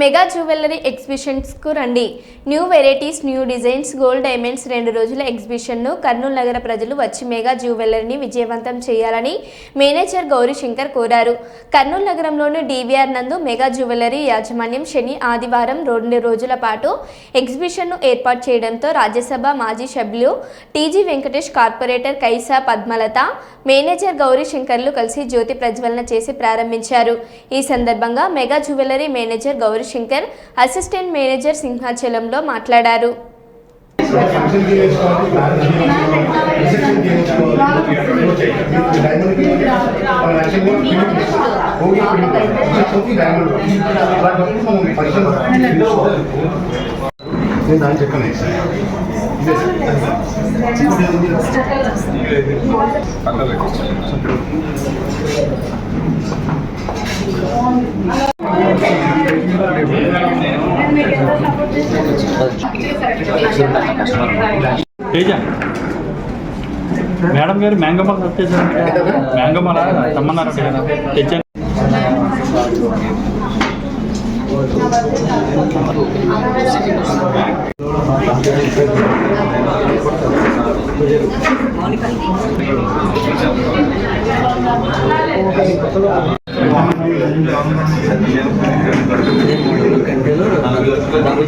Mega jewellery ఎగ్జిబిషన్స్కు రండి. New varieties new designs gold diamonds రెండు రోజుల ఎగ్జిబిషన్ను కర్నూలు నగర ప్రజలు వచ్చి మెగా జ్యువెలరీని విజయవంతం చేయాలని మేనేజర్ గౌరీ శంకర్ కోరారు. కర్నూలు నగరంలోని డివిఆర్ నందు మెగా జ్యువెలరీ యాజమాన్యం శని ఆదివారం రెండు రోజుల పాటు ఎగ్జిబిషన్ను ఏర్పాటు చేయడంతో రాజ్యసభ మాజీ సభ్యులు TG Venkatesh corporator Kaisa Padmalatha manager Gauri శంకర్లు కలిసి జ్యోతి ప్రజ్వలన చేసి ప్రారంభించారు. ఈ సందర్భంగా mega jewellery manager Gauri Shankar assistant manager సింహాచలంలో మాట్లాడారు. నేను దాన్ని చెప్పాను తేజ. మేడం గారు మ్యాంగమాల తెచ్చారు మ్యాంగమాల తమ్మన్నారంట కదా తెచ్చాను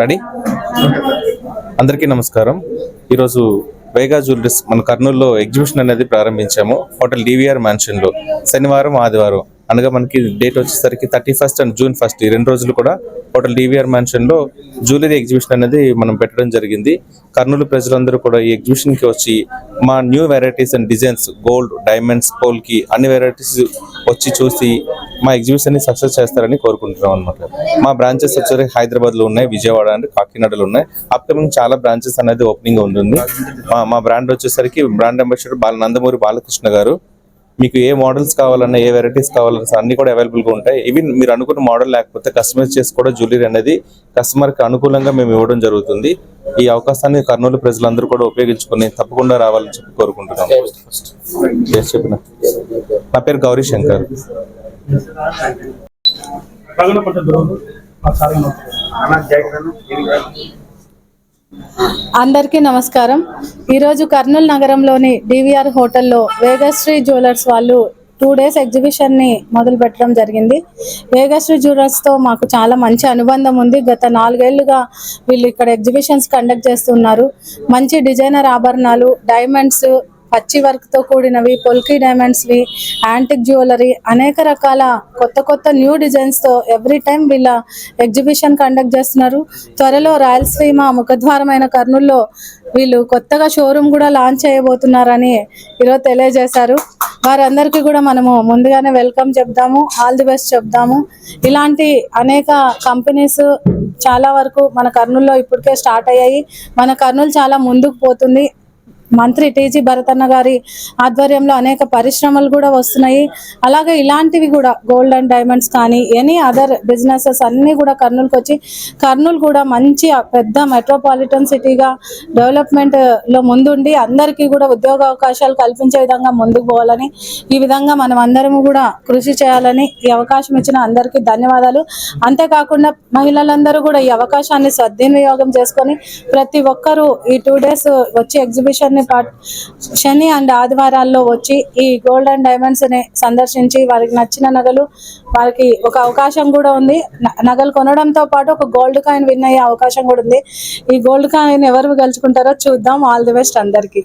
రెడీ? అందరికీ నమస్కారం. ఈరోజు వేగా జ్యువెలరీస్ మన కర్నూలులో ఎగ్జిబిషన్ అనేది ప్రారంభించాము. హోటల్ డివిఆర్ మ్యాన్షన్లో. శనివారం ఆదివారం. అనగా మనకి డేట్ వచ్చేసరికి thirty first and June first ఈ రెండు రోజులు కూడా హోటల్ డివిఆర్ మ్యాన్షన్లో జ్యువెలరీ ఎగ్జిబిషన్ అనేది మనం పెట్టడం జరిగింది. కర్నూలు ప్రజలందరూ కూడా ఈ ఎగ్జిబిషన్కి వచ్చి మా new varieties and designs gold diamonds polki అన్ని వెరైటీస్ వచ్చి చూసి మా ఎగ్జిబిషన్ని సక్సెస్ చేస్తారని కోరుకుంటున్నాం అనమాట మా బ్రాంచెస్ వచ్చేసరికి హైదరాబాద్లో ఉన్నాయి విజయవాడ అండ్ కాకినాడలో ఉన్నాయి. అప్కమింగ్ చాలా బ్రాంచెస్ అనేది ఓపెనింగ్ ఉంటుంది. మా మా బ్రాండ్ వచ్చేసరికి బ్రాండ్ అంబాసిడర్ బాల నందమూరి బాలకృష్ణ గారు. మీకు ఏ మోడల్స్ కావాలన్నా ఏ వెరైటీస్ కావాలన్నా అన్ని కూడా అవైలబుల్గా ఉంటాయి. ఈవెన్ మీరు అనుకున్న మోడల్ లేకపోతే కస్టమైజ్ చేసి కూడా జ్యువెలరీ అనేది కస్టమర్కి అనుకూలంగా మేము ఇవ్వడం జరుగుతుంది. ఈ అవకాశాన్ని కర్నూలు ప్రజలందరూ కూడా ఉపయోగించుకొని తప్పకుండా రావాలని చెప్పి కోరుకుంటున్నాం చెప్పిన. నా పేరు గౌరీ శంకర్. అందరికీ నమస్కారం. ఈరోజు కర్నూలు నగరంలోని డివిఆర్ హోటల్లో వేగశ్రీ జ్యువెలర్స్ వాళ్ళు టూ డేస్ ఎగ్జిబిషన్ని మొదలు పెట్టడం జరిగింది. వేగశ్రీ జ్యువెలర్స్తో మాకు చాలా మంచి అనుబంధం ఉంది. గత నాలుగేళ్ళుగా వీళ్ళు ఇక్కడ ఎగ్జిబిషన్స్ కండక్ట్ చేస్తున్నారు. మంచి డిజైనర్ ఆభరణాలు డైమండ్స్ పచ్చి వర్క్తో కూడినవి పొల్కీ డైమండ్స్ వి యాంటిక్ జ్యువెలరీ అనేక రకాల కొత్త కొత్త న్యూ డిజైన్స్తో ఎవ్రీ టైం వీళ్ళ ఎగ్జిబిషన్ కండక్ట్ చేస్తున్నారు. త్వరలో రాయలసీమ ముఖద్వారమైన కర్నూల్లో వీళ్ళు కొత్తగా షోరూమ్ కూడా లాంచ్ చేయబోతున్నారని ఈరోజు తెలియజేశారు. వారందరికీ కూడా మనము ముందుగానే వెల్కమ్ చెప్దాము ఆల్ ది బెస్ట్ చెప్దాము. ఇలాంటి అనేక కంపెనీస్ చాలా వరకు మన కర్నూలులో ఇప్పటికే స్టార్ట్ అయ్యాయి. మన కర్నూలు చాలా ముందుకు పోతుంది. మంత్రి టీజీ భరతన్న గారి ఆధ్వర్యంలో అనేక పరిశ్రమలు కూడా వస్తున్నాయి. అలాగే ఇలాంటివి కూడా గోల్డ్ అండ్ డైమండ్స్ కానీ ఎనీ అదర్ బిజినెసెస్ అన్నీ కూడా కర్నూలుకి వచ్చి కర్నూలు కూడా మంచి పెద్ద మెట్రోపాలిటన్ సిటీగా డెవలప్మెంట్లో ముందుండి అందరికీ కూడా ఉద్యోగ అవకాశాలు కల్పించే విధంగా ముందుకు పోవాలని ఈ విధంగా మనం అందరము కూడా కృషి చేయాలని ఈ అవకాశం ఇచ్చిన అందరికీ ధన్యవాదాలు. అంతేకాకుండా మహిళలందరూ కూడా ఈ అవకాశాన్ని సద్వినియోగం చేసుకొని ప్రతి ఒక్కరూ ఈ టూ డేస్ వచ్చి ఎగ్జిబిషన్ ని పాట్- శని అండ్ ఆదివారాల్లో వచ్చి ఈ గోల్డ్ అండ్ డైమండ్స్ని సందర్శించి వారికి నచ్చిన నగలు వారికి ఒక అవకాశం కూడా ఉంది. నగలు కొనడంతో పాటు ఒక గోల్డ్ కాయిన్ విన్ అయ్యే అవకాశం కూడా ఉంది. ఈ గోల్డ్ కాయిన్ ఎవరు గెలుచుకుంటారో చూద్దాం. ఆల్ ది బెస్ట్ అందరికీ.